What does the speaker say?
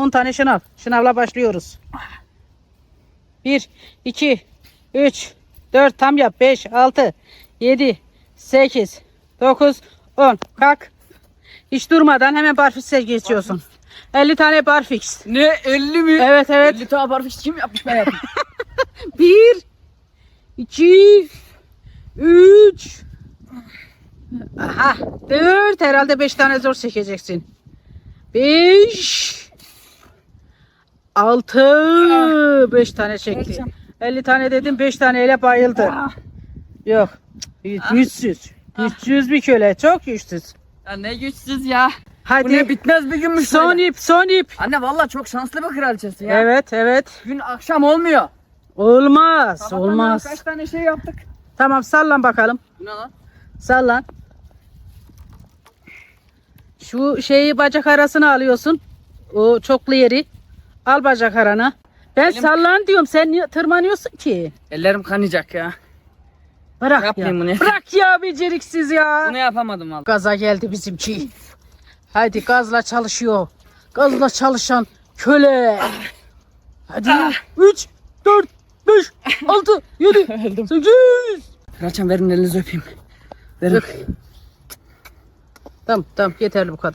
10 tane şınav. Şınavla başlıyoruz. 1, 2, 3, 4 tam yap. 5, 6, 7, 8, 9, 10. Kalk. Hiç durmadan hemen barfiks geçiyorsun. 50 tane barfiks. Ne 50 mi? Evet evet. 50 tane barfiks kim yapmış ben yaptım. 1 2 3 Aha 4 herhalde 5 tane zor çekeceksin. 5 6 5 tane çekti. Çekeceğim. 50 tane dedim 5 taneyle bayıldı. Yok. Güçsüz. Güçsüz bir köle. Çok güçsüz. ya ne güçsüz ya. Bu Hadi. ne bitmez bir günmüş Son ip, son ip. Anne valla çok şanslı bir kraliçesi ya. Evet, evet. Gün akşam olmuyor. Olmaz, Sabahtan olmaz. Kaç tane şey yaptık. Tamam sallan bakalım. Bu ne lan? Sallan. Şu şeyi bacak arasına alıyorsun. O çoklu yeri. Al bacak arana. Ben Elim- sallan diyorum. Sen niye tırmanıyorsun ki? Ellerim kanayacak ya. Bırak Yapmayayım ya. bunu ya. Bırak ya beceriksiz ya. Bunu yapamadım valla. Gaza geldi bizimki. Hadi gazla çalışıyor. Gazla çalışan köle. Hadi. 3, 4, 5, 6, 7, 8. Kraliçem verin elinizi öpeyim. Verin. Tamam tamam yeterli bu kadar.